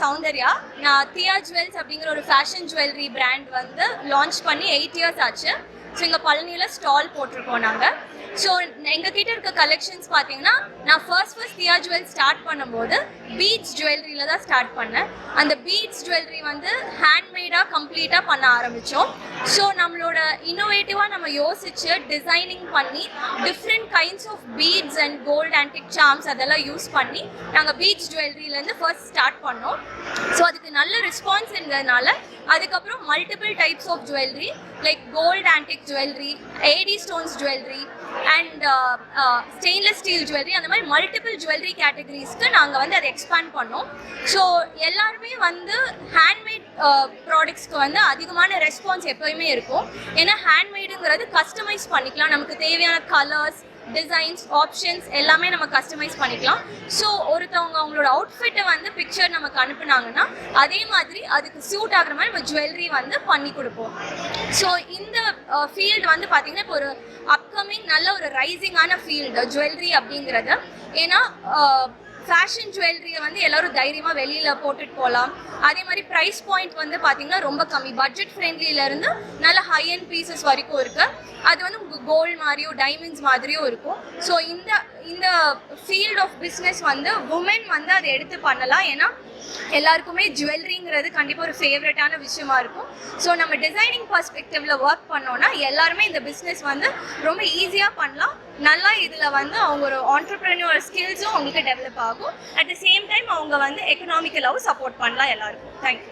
சௌந்தர்யா. நான் தியா ஜுவல்ஸ் அப்படிங்கிற ஒரு ஃபேஷன் ஜுவல்லரி பிராண்ட் வந்து லான்ச் பண்ணி எயிட் இயர்ஸ் ஆச்சு. ஸோ இங்கே பழனியில் ஸ்டால் போட்டிருக்கோம் நாங்கள் ஸோ எங்ககிட்ட இருக்க கலெக்ஷன்ஸ் பார்த்தீங்கன்னா நான் first first Diya jewel start பண்ணும்போது பீட்ஸ் ஜுவல்லரியில் தான் ஸ்டார்ட் பண்ணேன். அந்த பீட்ஸ் ஜுவல்லரி வந்து ஹேண்ட்மேடாக கம்ப்ளீட்டாக பண்ண ஆரம்பித்தோம் ஸோ நம்மளோட இன்னோவேட்டிவாக நம்ம யோசிச்சு டிசைனிங் பண்ணி different kinds of beads and gold antique charms அதெல்லாம் யூஸ் பண்ணி நாங்கள் பீச் ஜுவல்லரியிலேருந்து ஃபர்ஸ்ட் ஸ்டார்ட் பண்ணோம். ஸோ அதுக்கு நல்ல ரெஸ்பான்ஸ் இருந்ததுனால அதுக்கப்புறம் multiple types of jewellery like gold antique jewellery AD stones jewellery and stainless steel jewellery அந்த மாதிரி மல்டிபிள் ஜுவல்லரி கேட்டகரிஸ்க்கு நாங்கள் வந்து அதை எக்ஸ்பேண்ட் பண்ணோம். ஸோ எல்லாருமே வந்து ஹேண்ட்மேட் ப்ராடக்ட்ஸ்க்கு வந்து அதிகமான ரெஸ்பான்ஸ் எப்போயுமே இருக்கும். ஏன்னா ஹேண்ட்மேடுங்கிறது கஸ்டமைஸ் பண்ணிக்கலாம். நமக்கு தேவையான கலர்ஸ் டிசைன்ஸ் ஆப்ஷன்ஸ் எல்லாமே நம்ம கஸ்டமைஸ் பண்ணிக்கலாம். ஸோ ஒருத்தவங்க அவங்களோட அவுட்ஃபிட்டை வந்து பிக்சர் நமக்கு அனுப்புனாங்கன்னா அதே மாதிரி அதுக்கு சூட் ஆகுற மாதிரி நம்ம ஜுவல்லரி வந்து பண்ணி கொடுப்போம். ஸோ இந்த ஃபீல்டு வந்து பார்த்தீங்கன்னா இப்போ ஒரு அப்கமிங் நல்ல ஒரு ரைசிங்கான ஃபீல்டு ஜுவல்லரி அப்படிங்கிறது. ஏன்னா ஃபேஷன் ஜுவல்லரியை வந்து எல்லோரும் தைரியமாக வெளியில் போட்டுட்டு போகலாம் அதே மாதிரி ப்ரைஸ் பாயிண்ட் வந்து பார்த்தீங்கன்னா ரொம்ப கம்மி. பட்ஜெட் ஃப்ரெண்ட்லியிலேருந்து நல்ல ஹை அண்ட் பீசஸ் வரைக்கும் இருக்குது அது வந்து உங்களுக்கு கோல்டு மாதிரியும் டைமண்ட்ஸ் மாதிரியும் இருக்கும். ஸோ இந்த இந்த ஃபீல்ட் ஆஃப் பிஸ்னஸ் வந்து உமன் வந்து அதை எடுத்து பண்ணலாம். ஏன்னா எல்லாருக்குமே ஜுவல்லரிங்கிறது கண்டிப்பாக ஒரு ஃபேவரட்டான விஷயமா இருக்கும். ஸோ நம்ம டிசைனிங் பர்ஸ்பெக்டிவ்ல ஒர்க் பண்ணோம்னா எல்லாருமே இந்த பிஸ்னஸ் வந்து ரொம்ப ஈஸியாக பண்ணலாம். நல்லா இதில் வந்து அவங்க ஒரு ஆண்டர்பிரினியர் ஸ்கில்ஸும் அவங்களுக்கு டெவலப் ஆகும். அட் த சேம் டைம் அவங்க வந்து எக்கனாமிக்கலாகவும் சப்போர்ட் பண்ணலாம் எல்லாருக்கும். தேங்க்யூ